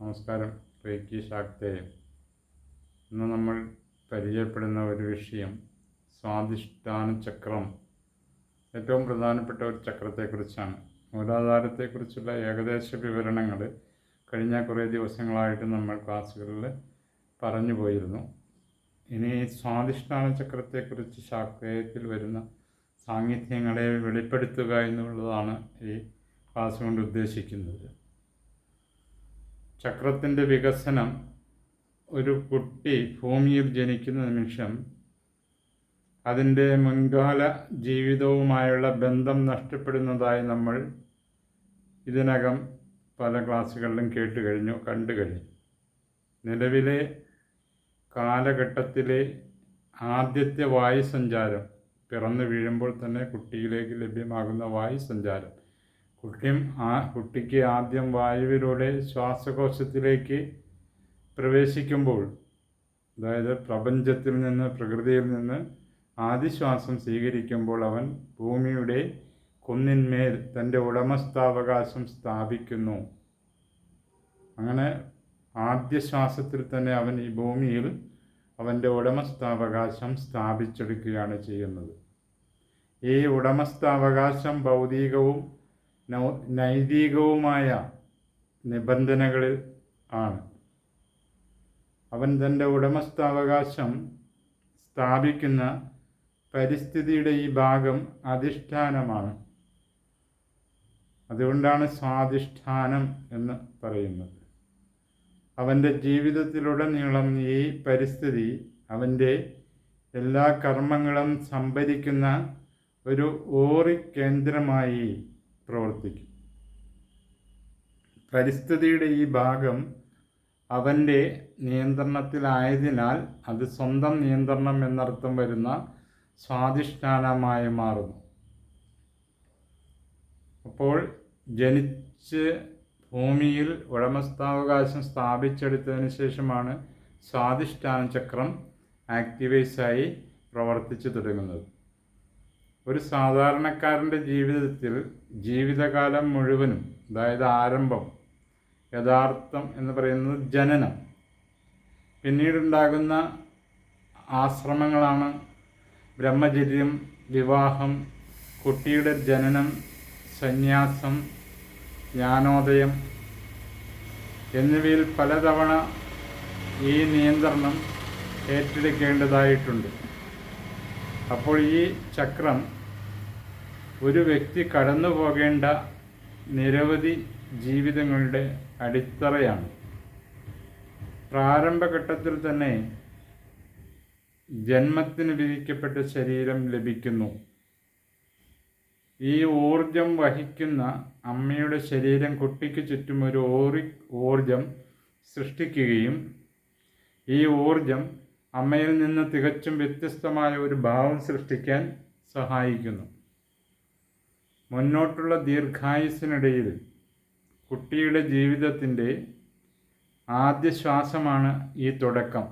നമസ്കാരം റേക്കി ശാക്തേയം ഇന്ന് നമ്മൾ പരിചയപ്പെടുന്ന ഒരു വിഷയം സ്വാധിഷ്ഠാന ചക്രം. ഏറ്റവും പ്രധാനപ്പെട്ട ഒരു ചക്രത്തെക്കുറിച്ചാണ്. മൂലാധാരത്തെക്കുറിച്ചുള്ള ഏകദേശ വിവരണങ്ങൾ കഴിഞ്ഞ കുറേ ദിവസങ്ങളായിട്ട് നമ്മൾ ക്ലാസ്സുകളിൽ പറഞ്ഞു പോയിരുന്നു. ഇനി സ്വാധിഷ്ഠാന ചക്രത്തെക്കുറിച്ച് ശാക്തേയത്തിൽ വരുന്ന സാന്നിധ്യങ്ങളെ വെളിപ്പെടുത്തുക എന്നുള്ളതാണ് ഈ ക്ലാസ് കൊണ്ട് ഉദ്ദേശിക്കുന്നത്. ചക്രത്തിന്റെ വികസനം ഒരു കുട്ടി ഭൂമിയിൽ ജനിക്കുന്ന നിമിഷം അതിന്റെ മുൻകാല ജീവിതവുമായുള്ള ബന്ധം നഷ്ടപ്പെടുന്നതായി നമ്മൾ ഇതിനകം പല ക്ലാസ്സുകളിലും കേട്ട് കഴിഞ്ഞു കണ്ടു കഴിഞ്ഞു. നിലവിലെ കാലഘട്ടത്തിലെ ആദ്യത്തെ വായു സഞ്ചാരം പിറന്നു വീഴുമ്പോൾ തന്നെ കുട്ടിയിലേക്ക് ലഭ്യമാകുന്ന വായുസഞ്ചാരം കുട്ടിയും ആ കുട്ടിക്ക് ആദ്യം വായുവിലൂടെ ശ്വാസകോശത്തിലേക്ക് പ്രവേശിക്കുമ്പോൾ അതായത് പ്രപഞ്ചത്തിൽ നിന്ന് പ്രകൃതിയിൽ നിന്ന് ആദിശ്വാസം സ്വീകരിക്കുമ്പോൾ അവൻ ഭൂമിയുടെ കുന്നിന്മേൽ തന്റെ ഉടമസ്ഥാവകാശം സ്ഥാപിക്കുന്നു. അങ്ങനെ ആദ്യ ശ്വാസത്തിൽ തന്നെ അവൻ ഈ ഭൂമിയിൽ അവന്റെ ഉടമസ്ഥാവകാശം സ്ഥാപിച്ചെടുക്കുകയാണ് ചെയ്യുന്നത്. ഈ ഉടമസ്ഥാവകാശം ഭൗതികവും നൈതികവുമായ നിബന്ധനകളിൽ ആണ്. അവൻ തന്റെ ഉടമസ്ഥാവകാശം സ്ഥാപിക്കുന്ന പരിസ്ഥിതിയുടെ ഈ ഭാഗം അധിഷ്ഠാനമാണ്. അതുകൊണ്ടാണ് സ്വാധിഷ്ഠാനം എന്ന് പറയുന്നത്. അവന്റെ ജീവിതത്തിലുടനീളം ഈ പരിസ്ഥിതി അവന്റെ എല്ലാ കർമ്മങ്ങളും സംഭരിക്കുന്ന ഒരു ഓറി കേന്ദ്രമായി പ്രവർത്തിക്കും. പരിസ്ഥിതിയുടെ ഈ ഭാഗം അവന്റെ നിയന്ത്രണത്തിലായതിനാൽ അത് സ്വന്തം നിയന്ത്രണം എന്നർത്ഥം വരുന്ന സ്വാധിഷ്ഠാനമായി മാറുന്നു. അപ്പോൾ ജനിച്ച് ഭൂമിയിൽ ഉടമസ്ഥാവകാശം സ്ഥാപിച്ചെടുത്തതിന് ശേഷമാണ് സ്വാധിഷ്ഠാന ചക്രം ആക്ടിവേഴ്സായി പ്രവർത്തിച്ചു തുടങ്ങുന്നത്. ഒരു സാധാരണക്കാരന്റെ ജീവിതത്തിൽ ജീവിതകാലം മുഴുവനും അതായത് ആരംഭം യഥാർത്ഥം എന്ന് പറയുന്നത് ജനനം. പിന്നീടുണ്ടാകുന്ന ആശ്രമങ്ങളാണ് ബ്രഹ്മചര്യം വിവാഹം കുട്ടിയുടെ ജനനം സന്യാസം ജ്ഞാനോദയം. എന്നിവയിൽ പലതവണ ഈ നിയന്ത്രണം ഏറ്റെടുക്കേണ്ടതായിട്ടുണ്ട്. അപ്പോൾ ഈ ചക്രം ഒരു വ്യക്തി കടന്നു പോകേണ്ട നിരവധി ജീവിതങ്ങളുടെ അടിത്തറയാണ്. പ്രാരംഭഘട്ടത്തിൽ തന്നെ ജന്മത്തിന് വിധിക്കപ്പെട്ട ശരീരം ലഭിക്കുന്നു. ഈ ഊർജം വഹിക്കുന്ന അമ്മയുടെ ശരീരം കുട്ടിക്ക് ചുറ്റും ഒരു ഓറി ഊർജം സൃഷ്ടിക്കുകയും ഈ ഊർജം അമ്മയിൽ നിന്ന് തികച്ചും വ്യത്യസ്തമായ ഒരു ഭാവം സൃഷ്ടിക്കാൻ സഹായിക്കുന്നു. മുന്നോട്ടുള്ള ദീർഘായുസിനിടയിൽ കുട്ടിയുടെ ജീവിതത്തിന്റെ ആദ്യ ശ്വാസമാണ് ഈ തുടക്കം.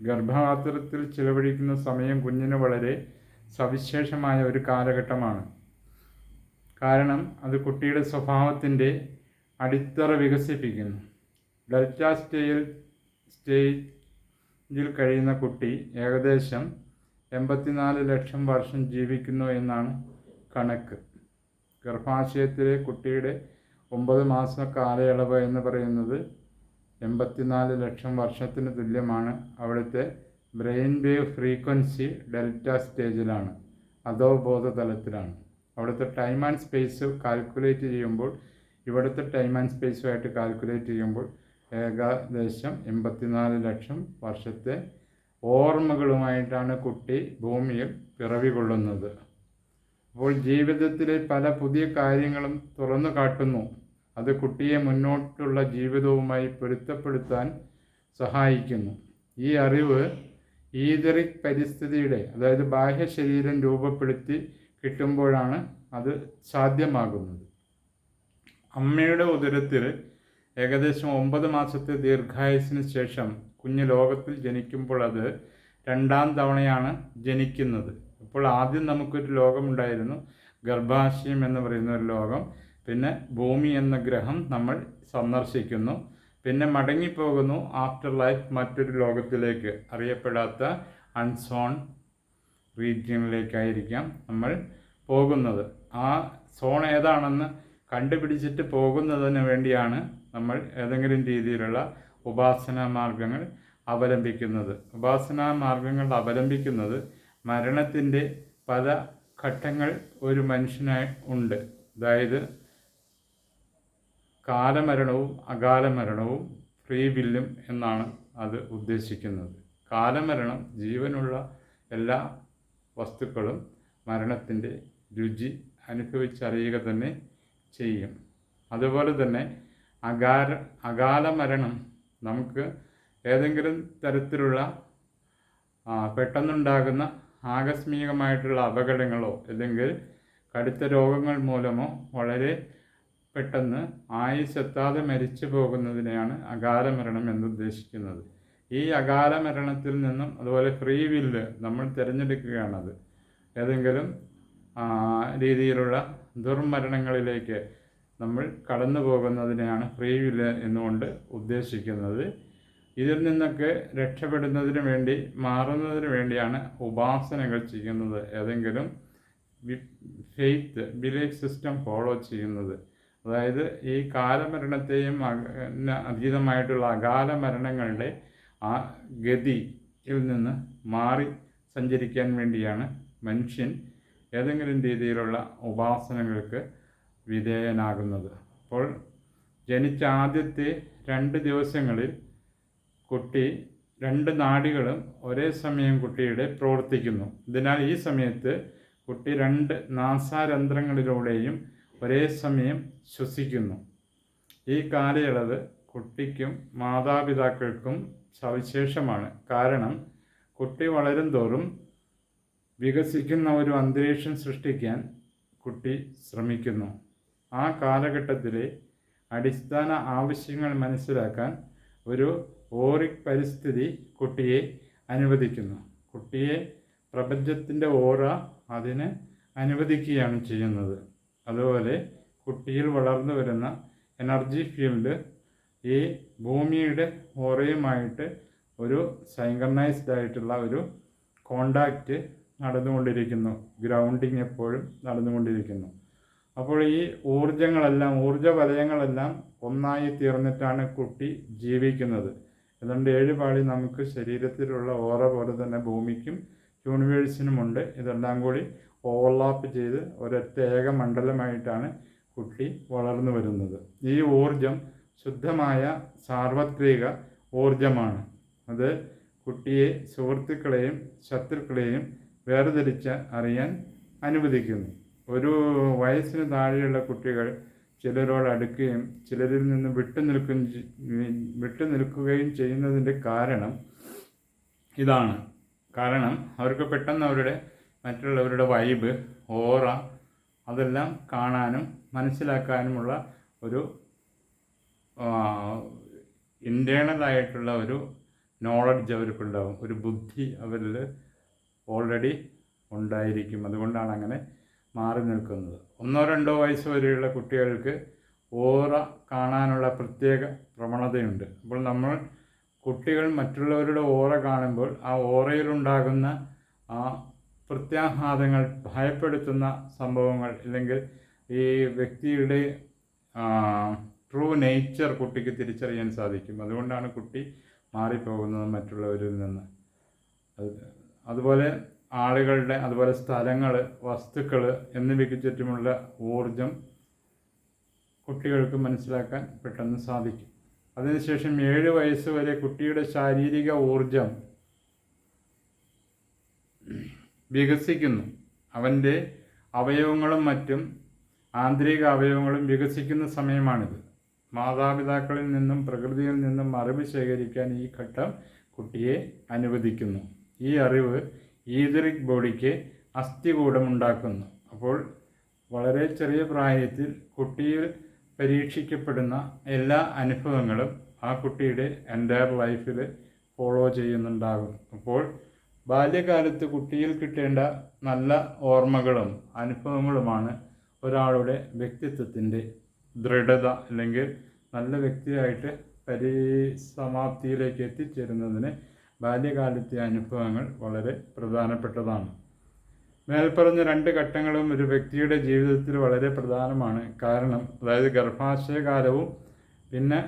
ഗർഭപാത്രത്തിൽ ചിലവഴിക്കുന്ന സമയം കുഞ്ഞിന് വളരെ സവിശേഷമായ ഒരു കാലഘട്ടമാണ്. കാരണം അത് കുട്ടിയുടെ സ്വഭാവത്തിന്റെ അടിത്തറ വികസിപ്പിക്കുന്നു. ഡെൽറ്റ സ്റ്റേയിൽ സ്റ്റേജിൽ കഴിയുന്ന കുട്ടി ഏകദേശം എൺപത്തിനാല് ലക്ഷം വർഷം ജീവിക്കുന്നു എന്നാണ് കണക്ക്. ഗർഭാശയത്തിലെ കുട്ടിയുടെ ഒമ്പത് മാസ കാലയളവ് എന്ന് പറയുന്നത് എൺപത്തിനാല് ലക്ഷം വർഷത്തിന് തുല്യമാണ്. അവിടുത്തെ ബ്രെയിൻ വേവ് ഫ്രീക്വൻസി ഡെൽറ്റ സ്റ്റേജിലാണ്. അതോ ബോധതലത്തിലാണ്. അവിടുത്തെ ടൈം ആൻഡ് സ്പേസ് കാൽക്കുലേറ്റ് ചെയ്യുമ്പോൾ ഇവിടുത്തെ ടൈം ആൻഡ് സ്പേസുമായിട്ട് കാൽക്കുലേറ്റ് ചെയ്യുമ്പോൾ ഏകദേശം എൺപത്തിനാല് ലക്ഷം വർഷത്തെ ഓർമ്മകളുമായിട്ടാണ് കുട്ടി ഭൂമിയിൽ പിറവി കൊള്ളുന്നത് അപ്പോൾ ജീവിതത്തിലെ പല പുതിയ കാര്യങ്ങളും തുറന്നു കാട്ടുന്നു. അത് കുട്ടിയെ മുന്നോട്ടുള്ള ജീവിതവുമായി പൊരുത്തപ്പെടുത്താൻ സഹായിക്കുന്നു. ഈ അറിവ് ഈതറിക് പരിസ്ഥിതിയുടെ അതായത് ബാഹ്യ ശരീരം രൂപപ്പെടുത്തി കിട്ടുമ്പോഴാണ് അത് സാധ്യമാകുന്നത്. അമ്മയുടെ ഉദരത്തിൽ ഏകദേശം ഒമ്പത് മാസത്തെ ദീർഘായുസിന് ശേഷം കുഞ്ഞ് ലോകത്തിൽ ജനിക്കുമ്പോൾ അത് രണ്ടാം തവണയാണ് ജനിക്കുന്നത്. അപ്പോൾ ആദ്യം നമുക്കൊരു ലോകമുണ്ടായിരുന്നു. ഗർഭാശയം എന്ന് പറയുന്ന ഒരു ലോകം. പിന്നെ ഭൂമി എന്ന ഗ്രഹം നമ്മൾ സന്ദർശിക്കുന്നു. പിന്നെ മടങ്ങിപ്പോകുന്നു ആഫ്റ്റർ ലൈഫ് മറ്റൊരു ലോകത്തിലേക്ക്. അറിയപ്പെടാത്ത അൺസോൺ റീജിയനിലേക്കായിരിക്കാം നമ്മൾ പോകുന്നത്. ആ സോൺ ഏതാണെന്ന് കണ്ടുപിടിച്ചിട്ട് പോകുന്നതിന് വേണ്ടിയാണ് നമ്മൾ ഏതെങ്കിലും രീതിയിലുള്ള ഉപാസന മാർഗങ്ങൾ അവലംബിക്കുന്നത്. ഉപാസന മാർഗങ്ങൾ അവലംബിക്കുന്നത് മരണത്തിന്റെ പല ഘട്ടങ്ങൾ ഒരു മനുഷ്യനായി ഉണ്ട്. അതായത് കാലമരണവും അകാലമരണവും ഫ്രീ വില്ലും എന്നാണ് അത് ഉദ്ദേശിക്കുന്നത്. കാലമരണം ജീവനുള്ള എല്ലാ വസ്തുക്കളും മരണത്തിന്റെ രുചി അനുഭവിച്ചറിയുക തന്നെ ചെയ്യും. അതുപോലെ തന്നെ അകാല അകാലമരണം നമുക്ക് ഏതെങ്കിലും തരത്തിലുള്ള പെട്ടെന്നുണ്ടാകുന്ന ആകസ്മികമായിട്ടുള്ള അപകടങ്ങളോ അല്ലെങ്കിൽ കടുത്ത രോഗങ്ങൾ മൂലമോ വളരെ പെട്ടെന്ന് ആയുസെത്താതെ മരിച്ചു പോകുന്നതിനെയാണ് അകാല മരണം എന്നുദ്ദേശിക്കുന്നത്. ഈ അകാല മരണത്തിൽ നിന്നും അതുപോലെ ഫ്രീ വില്ല് നമ്മൾ തിരഞ്ഞെടുക്കുകയാണത് ഏതെങ്കിലും രീതിയിലുള്ള ദുർമരണങ്ങളിലേക്ക് നമ്മൾ കടന്നു പോകുന്നതിനെയാണ് ഫ്രീ വില്ല് എന്നുകൊണ്ട് ഉദ്ദേശിക്കുന്നത്. ഇതിൽ നിന്നൊക്കെ രക്ഷപ്പെടുന്നതിന് വേണ്ടി മാറുന്നതിന് വേണ്ടിയാണ് ഉപാസനകൾ ചെയ്യുന്നത്. ഏതെങ്കിലും ഫെയ്ത്ത് ബിലീഫ് സിസ്റ്റം ഫോളോ ചെയ്യുന്നത്. അതായത് ഈ കാലമരണത്തെയും അതീതമായിട്ടുള്ള അകാല മരണങ്ങളുടെ ആ ഗതിയിൽ നിന്ന് മാറി സഞ്ചരിക്കാൻ വേണ്ടിയാണ് മനുഷ്യൻ ഏതെങ്കിലും രീതിയിലുള്ള ഉപാസനകൾക്ക് വിധേയനാകുന്നത്. അപ്പോൾ ജനിച്ച ആദ്യത്തെ രണ്ട് ദിവസങ്ങളിൽ കുട്ടി രണ്ട് നാഡികളും ഒരേ സമയം കുട്ടിയുടെ പ്രവർത്തിക്കുന്നു. അതിനാൽ ഈ സമയത്ത് കുട്ടി രണ്ട് നാസാരന്ധ്രങ്ങളിലൂടെയും ഒരേ സമയം ശ്വസിക്കുന്നു. ഈ കാലയളവ് കുട്ടിക്കും മാതാപിതാക്കൾക്കും സവിശേഷമാണ്. കാരണം കുട്ടി വളരും തോറും വികസിക്കുന്ന ഒരു അന്തരീക്ഷം സൃഷ്ടിക്കാൻ കുട്ടി ശ്രമിക്കുന്നു. ആ കാലഘട്ടത്തിലെ അടിസ്ഥാന ആവശ്യങ്ങൾ മനസ്സിലാക്കാൻ ഒരു ഓറിക് പരിസ്ഥിതി കുട്ടിയെ അനുവദിക്കുന്നു. കുട്ടിയെ പ്രപഞ്ചത്തിന്റെ ഓറ അതിന് അനുവദിക്കുകയാണ് ചെയ്യുന്നത്. അതുപോലെ കുട്ടിയിൽ വളർന്നു വരുന്ന എനർജി ഫീൽഡ് ഈ ഭൂമിയുടെ ഓറയുമായിട്ട് ഒരു സൈങ്കർണൈസ്ഡ് ആയിട്ടുള്ള ഒരു കോണ്ടാക്റ്റ് നടന്നുകൊണ്ടിരിക്കുന്നു. ഗ്രൗണ്ടിങ് എപ്പോഴും നടന്നുകൊണ്ടിരിക്കുന്നു. അപ്പോൾ ഈ ഊർജങ്ങളെല്ലാം ഊർജ വലയങ്ങളെല്ലാം ഒന്നായി തീർന്നിട്ടാണ് കുട്ടി ജീവിക്കുന്നത്. അതുകൊണ്ട് ഏഴ് പാളി നമുക്ക് ശരീരത്തിലുള്ള ഓറ പോലെ തന്നെ ഭൂമിക്കും യൂണിവേഴ്സിനുമുണ്ട് ഇതെല്ലാം കൂടി ഓവർലാപ്പ് ചെയ്ത് ഒരൊറ്റ ഏക മണ്ഡലമായിട്ടാണ് കുട്ടി വളർന്നു വരുന്നത്. ഈ ഊർജം ശുദ്ധമായ സാർവത്രിക ഊർജമാണ് അത് കുട്ടിയെ സുഹൃത്തുക്കളെയും ശത്രുക്കളെയും വേർതിരിച്ച് അറിയാൻ അനുവദിക്കുന്നു. ഒരു വയസ്സിന് താഴെയുള്ള കുട്ടികൾ ചിലരോട് അടുക്കുകയും ചിലരിൽ നിന്ന് വിട്ടു നിൽക്കുകയും ചെയ്- വിട്ടു നിൽക്കുകയും ചെയ്യുന്നതിന്റെ കാരണം ഇതാണ്. കാരണം അവർക്ക് പെട്ടെന്ന് അവരുടെ മറ്റുള്ളവരുടെ വൈബ് ഓറ അതെല്ലാം കാണാനും മനസ്സിലാക്കാനുമുള്ള ഒരു ഇന്റേണലായിട്ടുള്ള ഒരു നോളജ് അവർക്കുണ്ടാവും. ഒരു ബുദ്ധി അവരിൽ ഓൾറെഡി ഉണ്ടായിരിക്കും. അതുകൊണ്ടാണ് അങ്ങനെ മാറി നിൽക്കുന്നത്. ഒന്നോ രണ്ടോ വയസ്സ് വരെയുള്ള കുട്ടികൾക്ക് ഓറ കാണാനുള്ള പ്രത്യേക പ്രവണതയുണ്ട്. അപ്പോൾ നമ്മൾ കുട്ടികൾ മറ്റുള്ളവരുടെ ഓറ കാണുമ്പോൾ ആ ഓറയിലുണ്ടാകുന്ന ആ പ്രത്യാഘാതങ്ങൾ ഭയപ്പെടുത്തുന്ന സംഭവങ്ങൾ അല്ലെങ്കിൽ ഈ വ്യക്തിയുടെ ട്രൂ നേച്ചർ കുട്ടിക്ക് തിരിച്ചറിയാൻ സാധിക്കും. അതുകൊണ്ടാണ് കുട്ടി മാറിപ്പോകുന്നത് മറ്റുള്ളവരിൽ നിന്ന്. അത് അതുപോലെ ആളുകളുടെ അതുപോലെ സ്ഥലങ്ങൾ വസ്തുക്കൾ എന്നിവയ്ക്ക് ചുറ്റുമുള്ള ഊർജം കുട്ടികൾക്ക് മനസ്സിലാക്കാൻ പെട്ടെന്ന് സാധിക്കും. അതിനുശേഷം ഏഴ് വയസ്സ് വരെ കുട്ടിയുടെ ശാരീരിക ഊർജം വികസിക്കുന്നു. അവന്റെ അവയവങ്ങളും മറ്റും ആന്തരിക അവയവങ്ങളും വികസിക്കുന്ന സമയമാണിത്. മാതാപിതാക്കളിൽ നിന്നും പ്രകൃതിയിൽ നിന്നും അറിവ് ശേഖരിക്കാൻ ഈ ഘട്ടം കുട്ടിയെ അനുവദിക്കുന്നു. ഈ അറിവ് ഈതറിക് ബോഡിക്ക് അസ്ഥികൂടമുണ്ടാക്കുന്നു. അപ്പോൾ വളരെ ചെറിയ പ്രായത്തിൽ കുട്ടിയിൽ പരീക്ഷിക്കപ്പെടുന്ന എല്ലാ അനുഭവങ്ങളും ആ കുട്ടിയുടെ എന്റയർ ലൈഫിൽ ഫോളോ ചെയ്യുന്നുണ്ടാകും. അപ്പോൾ ബാല്യകാലത്ത് കുട്ടിയിൽ കിട്ടേണ്ട നല്ല ഓർമ്മകളും അനുഭവങ്ങളുമാണ് ഒരാളുടെ വ്യക്തിത്വത്തിന്റെ ദൃഢത അല്ലെങ്കിൽ നല്ല വ്യക്തിയായിട്ട് പരിസമാപ്തിയിലേക്ക് എത്തിച്ചേരുന്നതിന് ബാല്യകാലത്തെ അനുഭവങ്ങൾ വളരെ പ്രധാനപ്പെട്ടതാണ്. മേൽപ്പറഞ്ഞ രണ്ട് ഘട്ടങ്ങളും ഒരു വ്യക്തിയുടെ ജീവിതത്തിൽ വളരെ പ്രധാനമാണ്. കാരണം അതായത് ഗർഭാശയകാലവും പിന്നെ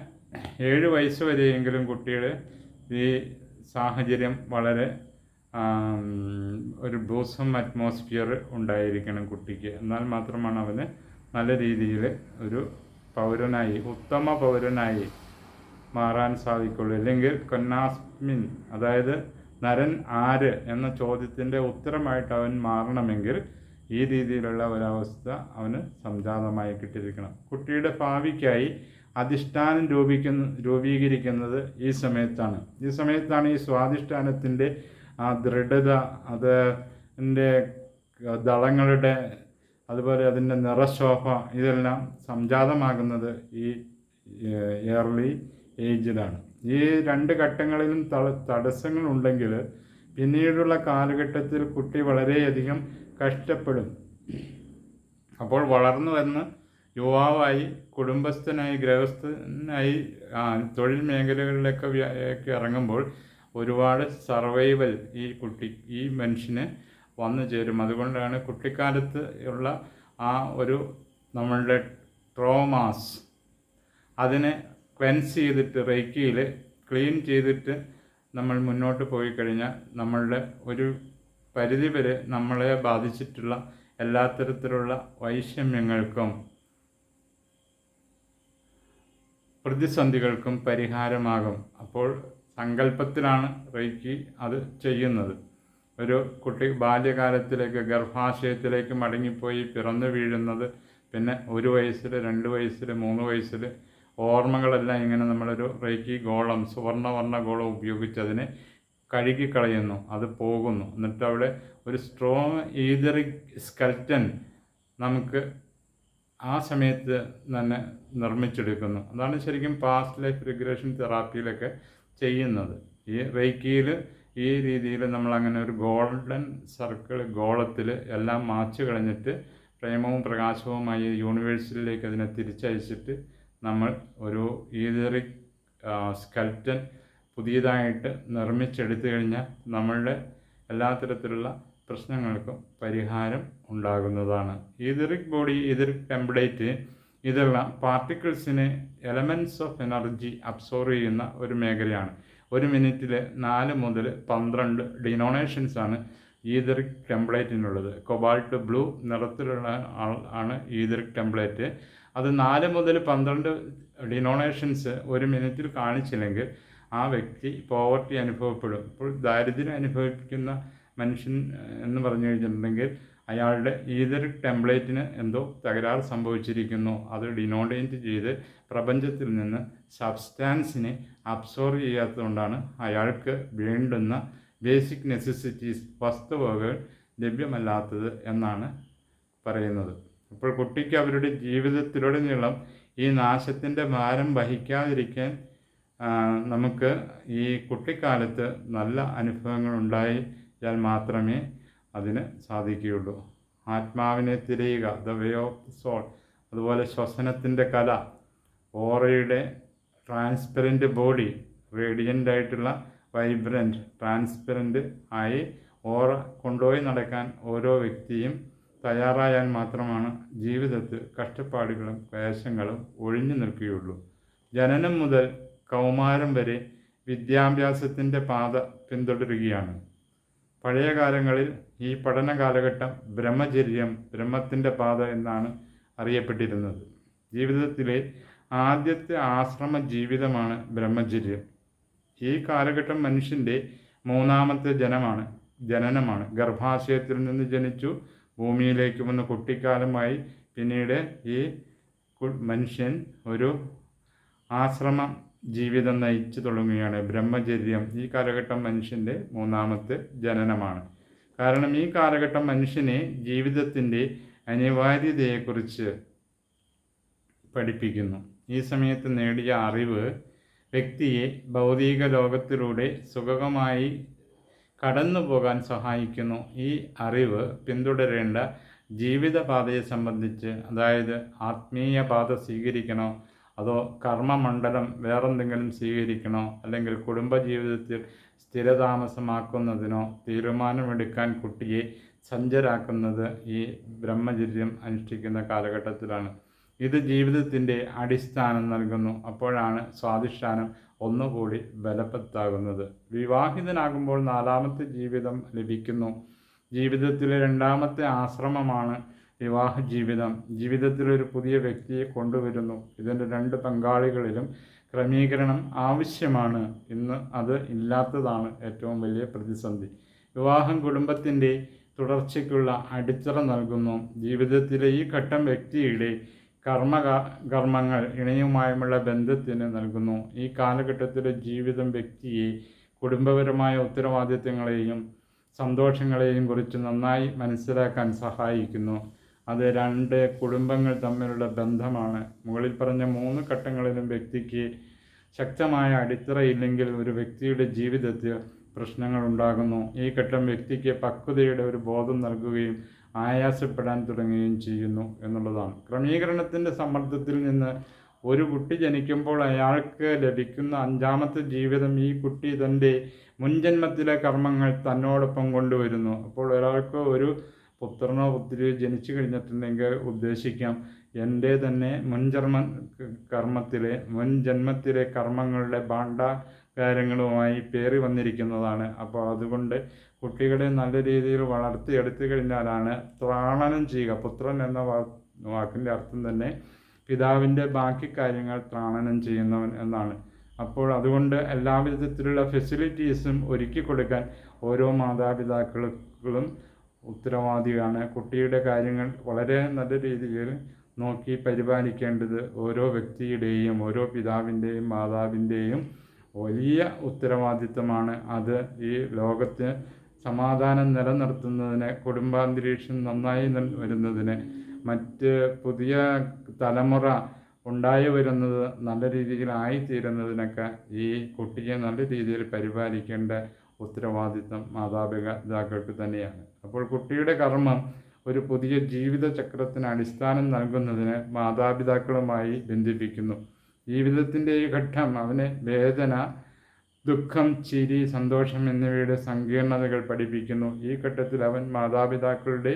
ഏഴ് വയസ്സ് വരെയെങ്കിലും കുട്ടിയുടെ ഈ സാഹചര്യം വളരെ ഒരു ബ്ലൂസം അറ്റ്മോസ്ഫിയർ ഉണ്ടായിരിക്കണം കുട്ടിക്ക്. എന്നാൽ മാത്രമാണ് അവന് നല്ല രീതിയിൽ ഒരു പൗരനായി ഉത്തമ പൗരനായി മാറാൻ സാധിക്കുള്ളൂ. അല്ലെങ്കിൽ കൊന്നാസ്മിൻ അതായത് നരൻ ആര് എന്ന ചോദ്യത്തിന്റെ ഉത്തരമായിട്ട് അവൻ മാറണമെങ്കിൽ ഈ രീതിയിലുള്ള ഒരവസ്ഥ അവന് സംജാതമായി കിട്ടിയിരിക്കണം. കുട്ടിയുടെ ഭാവിക്കായി അധിഷ്ഠാനം രൂപിക്കുന്ന രൂപീകരിക്കുന്നത് ഈ സമയത്താണ്. ഈ സമയത്താണ് ഈ സ്വാധിഷ്ഠാനത്തിന്റെ ആ ദൃഢത അത് എന്റെ ദളങ്ങളുടെ അതുപോലെ അതിന്റെ നിറശോഭ ഇതെല്ലാം സംജാതമാകുന്നത് ഈ ഇയർലി ഏജിലാണ് ഈ രണ്ട് ഘട്ടങ്ങളിലും തടസ്സങ്ങൾ തടസ്സങ്ങളുണ്ടെങ്കിൽ പിന്നീടുള്ള കാലഘട്ടത്തിൽ കുട്ടി വളരെയധികം കഷ്ടപ്പെടും. അപ്പോൾ വളർന്നു വന്ന് യുവാവായി കുടുംബസ്ഥനായി ഗൃഹസ്ഥനായി ആ, തൊഴിൽ മേഖലകളിലൊക്കെ ഇറങ്ങുമ്പോൾ ഒരുപാട് സർവൈവൽ ഈ കുട്ടി ഈ മനുഷ്യന് വന്നു ചേരും. അതുകൊണ്ടാണ് കുട്ടിക്കാലത്ത് ഉള്ള ആ ഒരു നമ്മളുടെ ട്രോമാസ് അതിനെ ക്വെൻസ് ചെയ്തിട്ട് റേക്കിയിൽ ക്ലീൻ ചെയ്തിട്ട് നമ്മൾ മുന്നോട്ട് പോയി കഴിഞ്ഞാൽ നമ്മളുടെ ഒരു പരിധി വരെ നമ്മളെ ബാധിച്ചിട്ടുള്ള എല്ലാ തരത്തിലുള്ള വൈഷമ്യങ്ങൾക്കും പ്രതിസന്ധികൾക്കും പരിഹാരമാകും. അപ്പോൾ സങ്കല്പത്തിലാണ് റേക്കി അത് ചെയ്യുന്നത്. ഒരു കുട്ടി ബാല്യകാലത്തിലേക്ക് ഗർഭാശയത്തിലേക്ക് മടങ്ങിപ്പോയി പിറന്നു വീഴുന്നത് പിന്നെ ഒരു വയസ്സിൽ രണ്ട് വയസ്സിൽ മൂന്ന് വയസ്സിൽ ഓർമ്മകളെല്ലാം ഇങ്ങനെ നമ്മളൊരു റേക്കി ഗോളം സുവർണവർണ ഗോളം ഉപയോഗിച്ച് അതിനെ കഴുകിക്കളയുന്നു. അത് പോകുന്നു. എന്നിട്ട് അവിടെ ഒരു സ്ട്രോങ് ഈതറിക് സ്കൽറ്റൻ നമുക്ക് ആ സമയത്ത് തന്നെ നിർമ്മിച്ചെടുക്കുന്നു. അതാണ് ശരിക്കും പാസ്റ്റ് ലൈഫ് റിഗ്രഷൻ തെറാപ്പിയിലൊക്കെ ചെയ്യുന്നത്. ഈ റേക്കിയിൽ ഈ രീതിയിൽ നമ്മൾ അങ്ങനെ ഒരു ഗോൾഡൻ സർക്കിൾ ഗോളത്തിൽ എല്ലാം മാച്ച് കളഞ്ഞിട്ട് പ്രേമവും പ്രകാശവുമായി യൂണിവേഴ്സിലേക്ക് അതിനെ തിരിച്ചയച്ചിട്ട് നമ്മൾ ഒരു ഈതറിക് സ്കൽറ്റൻ പുതിയതായിട്ട് നിർമ്മിച്ചെടുത്തു കഴിഞ്ഞാൽ നമ്മളുടെ എല്ലാ തരത്തിലുള്ള പ്രശ്നങ്ങൾക്കും പരിഹാരം ഉണ്ടാകുന്നതാണ്. ഈതറിക് ബോഡി ഈതറിക് ടെംപ്ലേറ്റ് ഇതെല്ലാം പാർട്ടിക്കിൾസിനെ എലമെന്റ്സ് ഓഫ് എനർജി അബ്സോർവ് ചെയ്യുന്ന ഒരു മേഖലയാണ്. ഒരു മിനിറ്റിൽ നാല് മുതൽ പന്ത്രണ്ട് ഡിനോണേഷൻസ് ആണ് ഈതറിക് ടെംപ്ലേറ്റിനുള്ളത്. കൊബാൾട്ട് ബ്ലൂ നിറത്തിലുള്ള ആണ് ഈതറിക് ടെംപ്ലേറ്റ്. അത് നാല് മുതൽ പന്ത്രണ്ട് ഡിനോണേഷൻസ് ഒരു മിനിറ്റിൽ കാണിച്ചില്ലെങ്കിൽ ആ വ്യക്തി പോവർട്ടി അനുഭവപ്പെടും. ഇപ്പോൾ ദാരിദ്ര്യം അനുഭവിക്കുന്ന മനുഷ്യൻ എന്ന് പറഞ്ഞു കഴിഞ്ഞിട്ടുണ്ടെങ്കിൽ അയാളുടെ ഈതൊരു ടെംപ്ലേറ്റിന് എന്തോ തകരാറ് സംഭവിച്ചിരിക്കുന്നു. അത് ഡിനോഡേറ്റ് ചെയ്ത് പ്രപഞ്ചത്തിൽ നിന്ന് സബ്സ്റ്റാൻസിനെ അബ്സോർവ് ചെയ്യാത്തതുകൊണ്ടാണ് അയാൾക്ക് വേണ്ടുന്ന ബേസിക് നെസസിറ്റീസ് വസ്തുവകകൾ ലഭ്യമല്ലാത്തത് എന്നാണ് പറയുന്നത്. അപ്പോൾ കുട്ടിക്ക് അവരുടെ ജീവിതത്തിലുടനീളം ഈ നാശത്തിന്റെ ഭാരം വഹിക്കാതിരിക്കാൻ നമുക്ക് ഈ കുട്ടിക്കാലത്ത് നല്ല അനുഭവങ്ങൾ ഉണ്ടായാൽ മാത്രമേ അതിന് സാധിക്കുകയുള്ളൂ. ആത്മാവിനെ തിരയുക ദ വേ ഓഫ് സോൾ അതുപോലെ ശ്വസനത്തിന്റെ കല ഓറയുടെ ട്രാൻസ്പെറന്റ് ബോഡി റേഡിയന്റ് ആയിട്ടുള്ള വൈബ്രന്റ് ട്രാൻസ്പെറന്റ് ആയി ഓറ കൊണ്ടുപോയി നടക്കാൻ ഓരോ വ്യക്തിയും തയ്യാറായാൽ മാത്രമാണ് ജീവിതത്തിൽ കഷ്ടപ്പാടുകളും ക്ലേശങ്ങളും ഒഴിഞ്ഞു നിൽക്കുകയുള്ളൂ. ജനനം മുതൽ കൗമാരം വരെ വിദ്യാഭ്യാസത്തിന്റെ പാത പിന്തുടരുകയാണ്. പഴയ കാലങ്ങളിൽ ഈ പഠന കാലഘട്ടം ബ്രഹ്മചര്യം ബ്രഹ്മത്തിന്റെ പാത എന്നാണ് അറിയപ്പെട്ടിരുന്നത്. ജീവിതത്തിലെ ആദ്യത്തെ ആശ്രമ ജീവിതമാണ് ബ്രഹ്മചര്യം. ഈ കാലഘട്ടം മനുഷ്യന്റെ മൂന്നാമത്തെ ജനമാണ് ജനനമാണ്. ഗർഭാശയത്തിൽ നിന്ന് ജനിച്ചു ഭൂമിയിലേക്ക് വന്ന് കുട്ടിക്കാലമായി പിന്നീട് ഈ മനുഷ്യൻ ഒരു ആശ്രമ ജീവിതം നയിച്ചു തുടങ്ങുകയാണ്. ബ്രഹ്മചര്യം ഈ കാലഘട്ടം മനുഷ്യന്റെ മൂന്നാമത്തെ ജനനമാണ്. കാരണം ഈ കാലഘട്ടം മനുഷ്യനെ ജീവിതത്തിന്റെ അനിവാര്യതയെക്കുറിച്ച് പഠിപ്പിക്കുന്നു. ഈ സമയത്ത് നേടിയ അറിവ് വ്യക്തിയെ ഭൗതിക ലോകത്തിലൂടെ സുഗമമായി കടന്നു പോകാൻ സഹായിക്കുന്നു. ഈ അറിവ് പിന്തുടരേണ്ട ജീവിതപാതയെ സംബന്ധിച്ച് അതായത് ആത്മീയ പാത സ്വീകരിക്കണോ അതോ കർമ്മമണ്ഡലം വേറെന്തെങ്കിലും സ്വീകരിക്കണോ അല്ലെങ്കിൽ കുടുംബജീവിതത്തിൽ സ്ഥിരതാമസമാക്കുന്നതിനോ തീരുമാനമെടുക്കാൻ കുട്ടിയെ സഞ്ചരാക്കുന്നത് ഈ ബ്രഹ്മചര്യം അനുഷ്ഠിക്കുന്ന കാലഘട്ടത്തിലാണ്. ഇത് ജീവിതത്തിന്റെ അടിസ്ഥാനം നൽകുന്നു. അപ്പോഴാണ് സ്വാധിഷ്ഠാനം ഒന്നുകൂടി ബലപ്പെടുത്താകുന്നത് വിവാഹിതനാകുമ്പോൾ നാലാമത്തെ ജീവിതം ലഭിക്കുന്നു. ജീവിതത്തിലെ രണ്ടാമത്തെ ആശ്രമമാണ് വിവാഹ ജീവിതം. ജീവിതത്തിൽ ഒരു പുതിയ വ്യക്തിയെ കൊണ്ടുവരുന്നു. ഇതിന്റെ രണ്ട് പങ്കാളികളിലും ക്രമീകരണം ആവശ്യമാണ്. ഇന്ന് അത് ഇല്ലാത്തതാണ് ഏറ്റവും വലിയ പ്രതിസന്ധി. വിവാഹം കുടുംബത്തിന്റെ തുടർച്ചയ്ക്കുള്ള അടിത്തറ നൽകുന്നു. ജീവിതത്തിലെ ഈ ഘട്ടം വ്യക്തിയുടെ കർമ്മ കർമ്മങ്ങൾ ഇണയുമായുമുള്ള ബന്ധത്തിന് നൽകുന്നു. ഈ കാലഘട്ടത്തിലെ ജീവിതം വ്യക്തിയെ കുടുംബപരമായ ഉത്തരവാദിത്തങ്ങളെയും സന്തോഷങ്ങളെയും കുറിച്ച് നന്നായി മനസ്സിലാക്കാൻ സഹായിക്കുന്നു. അത് രണ്ട് കുടുംബങ്ങൾ തമ്മിലുള്ള ബന്ധമാണ്. മുകളിൽ പറഞ്ഞ മൂന്ന് ഘട്ടങ്ങളിലും വ്യക്തിക്ക് ശക്തമായ അടിത്തറയില്ലെങ്കിൽ ഒരു വ്യക്തിയുടെ ജീവിതത്തിൽ പ്രശ്നങ്ങൾ ഉണ്ടാകുന്നു. ഈ ഘട്ടം വ്യക്തിക്ക് പക്വതയുടെ ഒരു ബോധം നൽകുകയും ആയാസപ്പെടാൻ തുടങ്ങുകയും ചെയ്യുന്നു എന്നുള്ളതാണ്. ക്രമീകരണത്തിന്റെ സമ്മർദ്ദത്തിൽ നിന്ന് ഒരു കുട്ടി ജനിക്കുമ്പോൾ അയാൾക്ക് ലഭിക്കുന്ന അഞ്ചാമത്തെ ജീവിതം ഈ കുട്ടി തന്റെ മുൻജന്മത്തിലെ കർമ്മങ്ങൾ തന്നോടൊപ്പം കൊണ്ടുവരുന്നു. അപ്പോൾ ഒരാൾക്ക് ഒരു പുത്രനോ പുത്രിയോ ജനിച്ചു കഴിഞ്ഞിട്ടുണ്ടെങ്കിൽ ഉദ്ദേശിക്കാം എന്റെ തന്നെ മുൻജന്മ കർമ്മത്തിലെ മുൻജന്മത്തിലെ കർമ്മങ്ങളുടെ ഭാണ്ഡാകാരങ്ങളുമായി പേറി വന്നിരിക്കുന്നതാണ്. അപ്പോൾ അതുകൊണ്ട് കുട്ടികളെ നല്ല രീതിയിൽ വളർത്തിയെടുത്തു കഴിഞ്ഞാലാണ് ത്രാണനം ചെയ്യുക. പുത്രൻ എന്ന വാക്കിന്റെ അർത്ഥം തന്നെ പിതാവിന്റെ ബാക്കി കാര്യങ്ങൾ ത്രാണനം ചെയ്യുന്നവൻ എന്നാണ്. അപ്പോൾ അതുകൊണ്ട് എല്ലാ വിധത്തിലുള്ള ഫെസിലിറ്റീസും ഒരുക്കി കൊടുക്കാൻ ഓരോ മാതാപിതാക്കളും ഉത്തരവാദിയാണ്. കുട്ടിയുടെ കാര്യങ്ങൾ വളരെ നല്ല രീതിയിൽ നോക്കി പരിപാലിക്കേണ്ടത് ഓരോ വ്യക്തിയുടെയും ഓരോ പിതാവിന്റെയും മാതാവിന്റെയും വലിയ ഉത്തരവാദിത്തമാണ് അത് ഈ ലോകത്ത് സമാധാനം നിലനിർത്തുന്നതിന് കുടുംബാന്തരീക്ഷം നന്നായി വരുന്നതിന് മറ്റ് പുതിയ തലമുറ ഉണ്ടായി വരുന്നത് നല്ല രീതിയിലായിത്തീരുന്നതിനൊക്കെ ഈ കുട്ടിയെ നല്ല രീതിയിൽ പരിപാലിക്കേണ്ട ഉത്തരവാദിത്തം മാതാപിതാക്കൾക്ക് തന്നെയാണ്. അപ്പോൾ കുട്ടിയുടെ കർമ്മം ഒരു പുതിയ ജീവിത ചക്രത്തിന് അടിസ്ഥാനം നൽകുന്നതിന് മാതാപിതാക്കളുമായി ബന്ധിപ്പിക്കുന്നു. ജീവിതത്തിന്റെ ഈ ഘട്ടം അവന് വേദന ദുഃഖം ചിരി സന്തോഷം എന്നിവയുടെ സങ്കീർണതകൾ പഠിപ്പിക്കുന്നു. ഈ ഘട്ടത്തിൽ അവൻ മാതാപിതാക്കളുടെ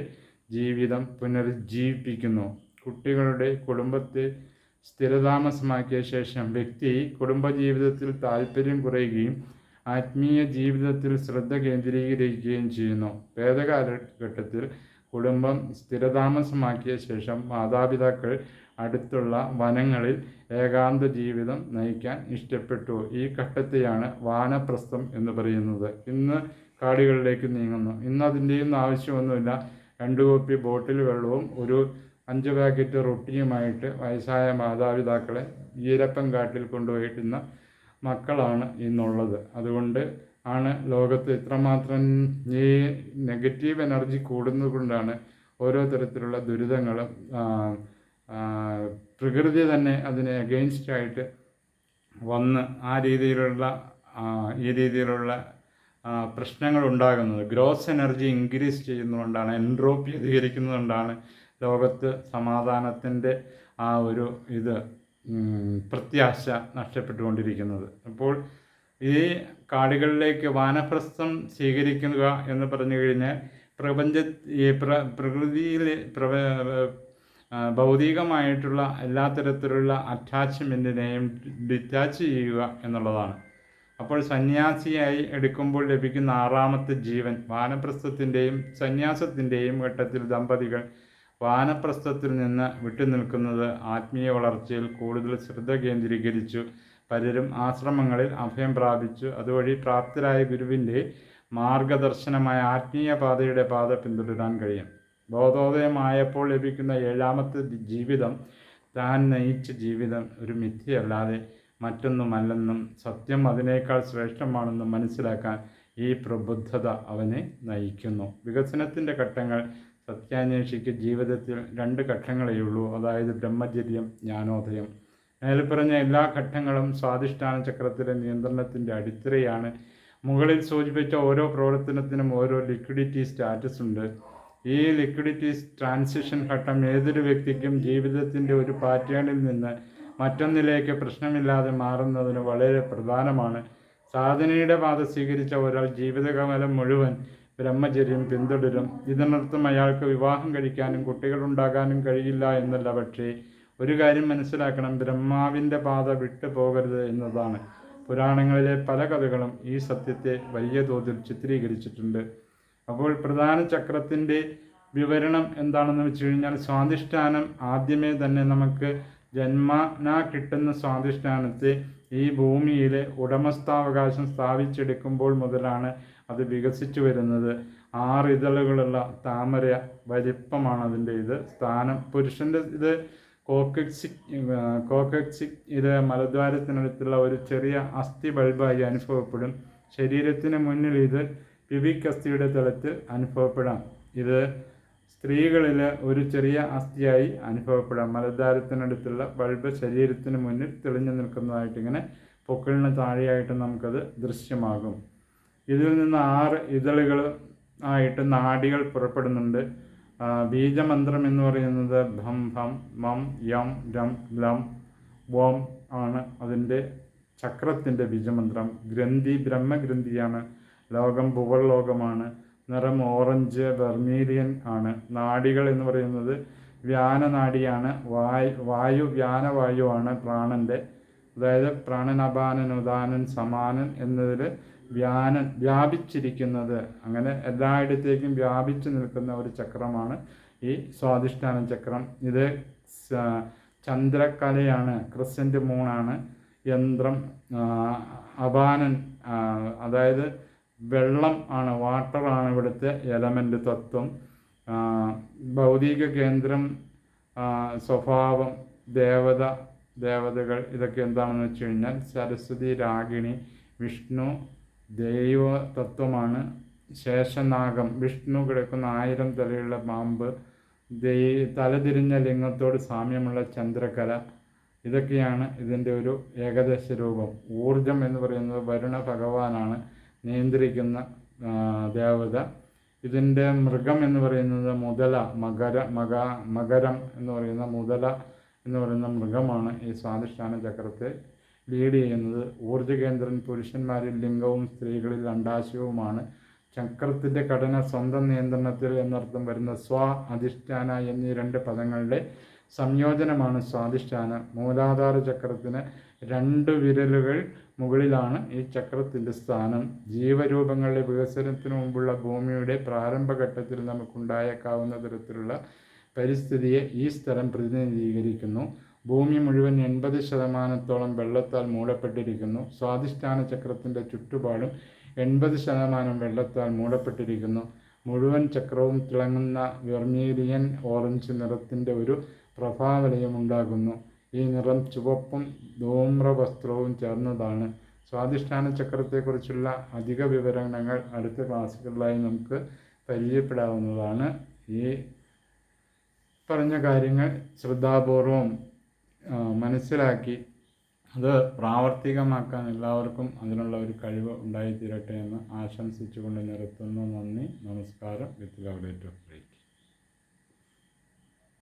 ജീവിതം പുനരുജ്ജീവിപ്പിക്കുന്നു. കുട്ടികളുടെ കുടുംബത്തെ സ്ഥിരതാമസമാക്കിയ ശേഷം വ്യക്തി കുടുംബജീവിതത്തിൽ താല്പര്യം കുറയുകയും ആത്മീയ ജീവിതത്തിൽ ശ്രദ്ധ കേന്ദ്രീകരിക്കുകയും ചെയ്യുന്നു. വേദകാലഘട്ടത്തിൽ കുടുംബം സ്ഥിരതാമസമാക്കിയ ശേഷം മാതാപിതാക്കൾ അടുത്തുള്ള വനങ്ങളിൽ ഏകാന്ത ജീവിതം നയിക്കാൻ ഇഷ്ടപ്പെട്ടു. ഈ ഘട്ടത്തെയാണ് വാനപ്രസ്ഥം എന്ന് പറയുന്നത്. ഇന്ന് കാടുകളിലേക്ക് നീങ്ങുന്നു. ഇന്ന് അതിന്റെയും ആവശ്യമൊന്നുമില്ല. രണ്ട് കോപ്പി ബോട്ടിൽ വെള്ളവും ഒരു അഞ്ച് പാക്കറ്റ് റൊട്ടിയുമായിട്ട് വയസ്സായ മാതാപിതാക്കളെ ഈരപ്പൻ കാട്ടിൽ കൊണ്ടുപോയിട്ടുന്ന മക്കളാണ് ഇന്നുള്ളത്. അതുകൊണ്ട് ആണ് ലോകത്ത് ഇത്രമാത്രം ഈ നെഗറ്റീവ് എനർജി കൂടുന്നത് കൊണ്ടാണ് ഓരോ തരത്തിലുള്ള ദുരിതങ്ങളും പ്രകൃതി തന്നെ അതിനെ അഗെയിൻസ്റ്റ് ആയിട്ട് വന്ന് ആ രീതിയിലുള്ള ഈ രീതിയിലുള്ള പ്രശ്നങ്ങൾ ഉണ്ടാകുന്നത് ഗ്രോസ് എനർജി ഇൻക്രീസ് ചെയ്യുന്നതുകൊണ്ടാണ് എൻട്രോപ്പി അധികരിക്കുന്നതുകൊണ്ടാണ് ലോകത്ത് സമാധാനത്തിന്റെ ആ ഒരു ഇത് പ്രത്യാശ നഷ്ടപ്പെട്ടുകൊണ്ടിരിക്കുന്നത്. അപ്പോൾ ഈ കാടുകളിലേക്ക് വാനപ്രസ്ഥം സ്വീകരിക്കുക എന്ന് പറഞ്ഞു കഴിഞ്ഞാൽ പ്രപഞ്ച ഈ പ്ര പ്രകൃതിയിലെ പ്രപ ഭൗതികമായിട്ടുള്ള എല്ലാ തരത്തിലുള്ള അറ്റാച്ച്മെന്റിനെയും ഡിറ്റാച്ച് ചെയ്യുക എന്നുള്ളതാണ്. അപ്പോൾ സന്യാസിയായി എടുക്കുമ്പോൾ ലഭിക്കുന്ന ആറാമത്തെ ജീവൻ വാനപ്രസ്ഥത്തിന്റെയും സന്യാസത്തിന്റെയും ഘട്ടത്തിൽ ദമ്പതികൾ വാനപ്രസ്ഥത്തിൽ നിന്ന് വിട്ടുനിൽക്കുന്നത് ആത്മീയ വളർച്ചയിൽ കൂടുതൽ ശ്രദ്ധ കേന്ദ്രീകരിച്ചു. പലരും ആശ്രമങ്ങളിൽ അഭയം പ്രാപിച്ചു. അതുവഴി പ്രാപ്തരായ ഗുരുവിന്റെ മാർഗദർശനമായ ആത്മീയ പാതയുടെ പാത പിന്തുടരാൻ കഴിയും. ബോധോദയമായപ്പോൾ ലഭിക്കുന്ന ഏഴാമത്തെ ജീവിതം താൻ നയിച്ച ജീവിതം ഒരു മിഥ്യയല്ലാതെ മറ്റൊന്നുമല്ലെന്നും സത്യം അതിനേക്കാൾ ശ്രേഷ്ഠമാണെന്നും മനസ്സിലാക്കാൻ ഈ പ്രബുദ്ധത അവനെ നയിക്കുന്നു. വികസനത്തിന്റെ ഘട്ടങ്ങൾ സത്യാന്വേഷിക്ക് ജീവിതത്തിൽ രണ്ട് ഘട്ടങ്ങളേ ഉള്ളൂ അതായത് ബ്രഹ്മചര്യം ജ്ഞാനോദയം. മേൽപ്പറഞ്ഞ എല്ലാ ഘട്ടങ്ങളും സ്വാധിഷ്ഠാന ചക്രത്തിലെ നിയന്ത്രണത്തിന്റെ അടിത്തറയാണ്. മുകളിൽ സൂചിപ്പിച്ച ഓരോ പ്രവർത്തനത്തിനും ഓരോ ലിക്വിഡിറ്റി സ്റ്റാറ്റസ് ഉണ്ട് ഈ ലിക്വിഡിറ്റി ട്രാൻസിഷൻ ഘട്ടം ഏതൊരു വ്യക്തിക്കും ജീവിതത്തിന്റെ ഒരു പാറ്റേണിൽ നിന്ന് മറ്റൊന്നിലേക്ക് പ്രശ്നമില്ലാതെ മാറുന്നതിന് വളരെ പ്രധാനമാണ്. സാധനയുടെ പാത സ്വീകരിച്ച ഒരാൾ ജീവിതകാലം മുഴുവൻ ബ്രഹ്മചര്യം പിന്തുടരും. ഇതിനർത്ഥം അയാൾക്ക് വിവാഹം കഴിക്കാനും കുട്ടികളുണ്ടാകാനും കഴിയില്ല എന്നല്ല പക്ഷേ ഒരു കാര്യം മനസ്സിലാക്കണം ബ്രഹ്മാവിന്റെ പാത വിട്ടു പോകരുത് എന്നതാണ്. പുരാണങ്ങളിലെ പല കഥകളും ഈ സത്യത്തെ വലിയ തോതിൽ ചിത്രീകരിച്ചിട്ടുണ്ട്. അപ്പോൾ പ്രധാന ചക്രത്തിന്റെ വിവരണം എന്താണെന്ന് വെച്ച് കഴിഞ്ഞാൽ സ്വാധിഷ്ഠാനം ആദ്യമേ തന്നെ നമുക്ക് ജന്മന കിട്ടുന്ന സ്വാധിഷ്ഠാനത്തെ ഈ ഭൂമിയിലെ ഉടമസ്ഥാവകാശം സ്ഥാപിച്ചെടുക്കുമ്പോൾ മുതലാണ് അത് വികസിച്ചു വരുന്നത്. ആറ് ഇതളുകളുള്ള താമര വലിപ്പമാണ് അതിന്റെ ഇത്. സ്ഥാനം പുരുഷന്റെ ഇത് കോക്കക്സിക് കോക്കക്സിക് ഇത് മലദ്വാരത്തിനടുത്തുള്ള ഒരു ചെറിയ അസ്ഥി ബൾബായി അനുഭവപ്പെടും. ശരീരത്തിന് മുന്നിൽ ഇത് പിവിക് അസ്ഥിയുടെ തലത്തിൽ അനുഭവപ്പെടാം. ഇത് സ്ത്രീകളിൽ ഒരു ചെറിയ അസ്ഥിയായി അനുഭവപ്പെടാം. മലദ്വാരത്തിനടുത്തുള്ള ബൾബ് ശരീരത്തിന് മുന്നിൽ തെളിഞ്ഞു നിൽക്കുന്നതായിട്ട് ഇങ്ങനെ പൊക്കിളിന് താഴെയായിട്ട് നമുക്കത് ദൃശ്യമാകും. ഇതിൽ നിന്ന് ആറ് ഇതളുകൾ ആയിട്ട് നാടികൾ പുറപ്പെടുന്നുണ്ട്. ബീജമന്ത്രം എന്ന് പറയുന്നത് ഭം ഭം മം യം രം ലം വം ആണ് അതിന്റെ ചക്രത്തിന്റെ ബീജമന്ത്രം. ഗ്രന്ഥി ബ്രഹ്മഗ്രന്ഥിയാണ് ലോകം ഭുവർ ലോകമാണ്. നിറം ഓറഞ്ച് ബർമീലിയൻ ആണ്. നാഡികൾ എന്ന് പറയുന്നത് വ്യാനനാഡിയാണ് വായു വായു വ്യാനവായുവാണ് പ്രാണന്റെ. അതായത് പ്രാണനപാനൻ ഉദാനൻ സമാനൻ എന്നതിൽ വ്യാനൻ വ്യാപിച്ചിരിക്കുന്നത്. അങ്ങനെ എല്ലായിടത്തേക്കും വ്യാപിച്ചു നിൽക്കുന്ന ഒരു ചക്രമാണ് ഈ സ്വാധിഷ്ഠാന ചക്രം. ഇത് ചന്ദ്രക്കലയാണ് ക്രിസന്റ് മൂണാണ്. യന്ത്രം അപാനൻ അതായത് വെള്ളം ആണ് വാട്ടറാണ് ഇവിടുത്തെ എലമെന്റ് തത്വം. ഭൗതിക കേന്ദ്രം സ്വഭാവം ദേവത ദേവതകൾ ഇതൊക്കെ എന്താണെന്ന് വെച്ച് കഴിഞ്ഞാൽ സരസ്വതി രാഗിണി വിഷ്ണു ദൈവ തത്വമാണ്. ശേഷനാഗം വിഷ്ണു കിടക്കുന്ന ആയിരം തലയുള്ള പാമ്പ് ദൈ തലതിരിഞ്ഞ ലിംഗത്തോട് സാമ്യമുള്ള ചന്ദ്രകല ഇതൊക്കെയാണ് ഇതിന്റെ ഒരു ഏകദേശ രൂപം. ഊർജം എന്ന് പറയുന്നത് വരുണ ഭഗവാനാണ്. നിയന്ത്രിക്കുന്ന ദേവത. ഇതിന്റെ മൃഗം എന്ന് പറയുന്നത് മുതല മകര മക മകരം എന്ന് പറയുന്ന മുതല എന്ന് പറയുന്ന മൃഗമാണ് ഈ സ്വാധിഷ്ഠാന ചക്രത്തെ ലീഡ് ചെയ്യുന്നത്. ഊർജ കേന്ദ്രൻ പുരുഷന്മാരിൽ ലിംഗവും സ്ത്രീകളിൽ അണ്ടാശയവുമാണ് ചക്രത്തിന്റെ ഘടന സ്വന്തം നിയന്ത്രണത്തിൽ എന്നർത്ഥം വരുന്ന സ്വ അധിഷ്ഠാന എന്നീ രണ്ട് പദങ്ങളുടെ സംയോജനമാണ് സ്വാധിഷ്ഠാനം. മൂലാധാര ചക്രത്തിന് രണ്ട് വിരലുകൾ മുകളിലാണ് ഈ ചക്രത്തിന്റെ സ്ഥാനം. ജീവരൂപങ്ങളുടെ വികസനത്തിന് മുമ്പുള്ള ഭൂമിയുടെ പ്രാരംഭഘട്ടത്തിൽ നമുക്കുണ്ടായേക്കാവുന്ന തരത്തിലുള്ള പരിസ്ഥിതിയെ ഈ സ്ഥലം പ്രതിനിധീകരിക്കുന്നു. ഭൂമി മുഴുവൻ എൺപത് ശതമാനത്തോളം വെള്ളത്താൽ മൂടപ്പെട്ടിരിക്കുന്നു. സ്വാധിഷ്ഠാന ചക്രത്തിന്റെ ചുറ്റുപാടും എൺപത് ശതമാനം വെള്ളത്താൽ മൂടപ്പെട്ടിരിക്കുന്നു. മുഴുവൻ ചക്രവും തിളങ്ങുന്ന വെർമീലിയൻ ഓറഞ്ച് നിറത്തിന്റെ ഒരു പ്രഭാവലയം ഉണ്ടാകുന്നു. ഈ നിറം ചുവപ്പും ധൂമ്ര വസ്ത്രവും ചേർന്നതാണ്. സ്വാധിഷ്ഠാന ചക്രത്തെക്കുറിച്ചുള്ള അധിക വിവരണങ്ങൾ അടുത്ത ക്ലാസ്സുകളിലായി നമുക്ക് പരിചയപ്പെടാവുന്നതാണ്. ഈ പറഞ്ഞ കാര്യങ്ങൾ ശ്രദ്ധാപൂർവം മനസ്സിലാക്കി അത് പ്രാവർത്തികമാക്കാൻ എല്ലാവർക്കും അതിനുള്ള ഒരു കഴിവ് ഉണ്ടായിത്തീരട്ടെ എന്ന് ആശംസിച്ചുകൊണ്ട് നിർത്തുന്നു. നന്ദി നമസ്കാരം. With love date of